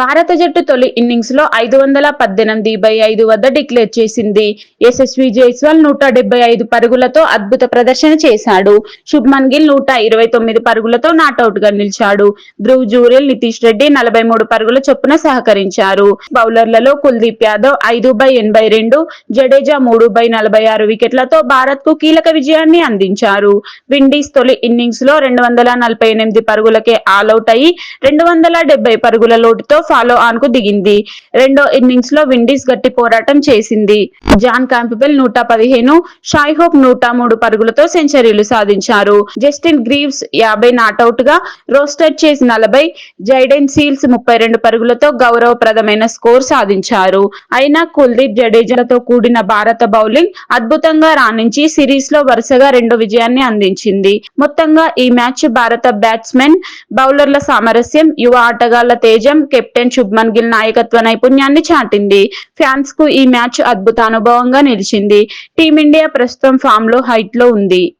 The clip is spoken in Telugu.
భారత జట్టు తొలి ఇన్నింగ్స్లో ఐదు వందల పద్దెనిమిది బై ఐదు వద్ద డిక్లేర్ చేసింది. యశస్వి జైస్వాల్ నూట డెబ్బై ఐదు పరుగులతో అద్భుత ప్రదర్శన చేశాడు. శుభ్మన్ గిల్ నూట ఇరవై తొమ్మిది పరుగులతో నాటౌట్గా నిలిచాడు. ధ్రువ్ జూరెల్ నితీష్ రెడ్డి నలభై మూడు పరుగుల చొప్పున సహకరించారు. బౌలర్లలో కుల్దీప్ యాదవ్ ఐదు బై ఎనభై రెండు జడేజా మూడు బై నలభై ఆరు వికెట్లతో భారత్కు కీలక విజయాన్ని అందించారు. విండీస్ తొలి ఇన్నింగ్స్లో రెండు వందల నలభై ఎనిమిది పరుగులకే ఆల్అౌట్ అయి రెండు వందల డెబ్బై పరుగుల లోటుతో ఫాలో ఆన్కు దిగింది. రెండో ఇన్నింగ్స్లో విండీస్ గట్టి పోరాటం చేసింది. జాన్ క్యాంపిబెల్ నూట పదిహేను షాయ్హోప్ నూట మూడు పరుగులతో సెంచరీలు సాధించారు. జస్టిన్ గ్రీవ్స్ యాభై నాటౌట్గా రోస్టర్ చేసి నలభై జైడెన్ సీల్స్ ముప్పై రెండు పరుగులతో గౌరవప్రదమైన స్కోర్ సాధించారు. అయినా కుల్దీప్ జడేజాతో కూడిన భారత బౌలింగ్ అద్భుతంగా రాణించి సిరీస్లో వరుసగా రెండో విజయాన్ని అందించింది. మొత్తంగా ఈ మ్యాచ్ భారత బ్యాట్స్మెన్ బౌలర్ల సామరస్యం యువ ఆటగాళ్ళ తేజం కెప్టెన్ శుభ్మన్ గిల్ నాయకత్వ నైపుణ్యాన్ని చాటింది. ఫ్యాన్స్కు ఈ మ్యాచ్ అద్భుత అనుభవంగా నిలిచింది. టీమిండియా ప్రస్తుతం ఫామ్లో హైట్లో ఉంది.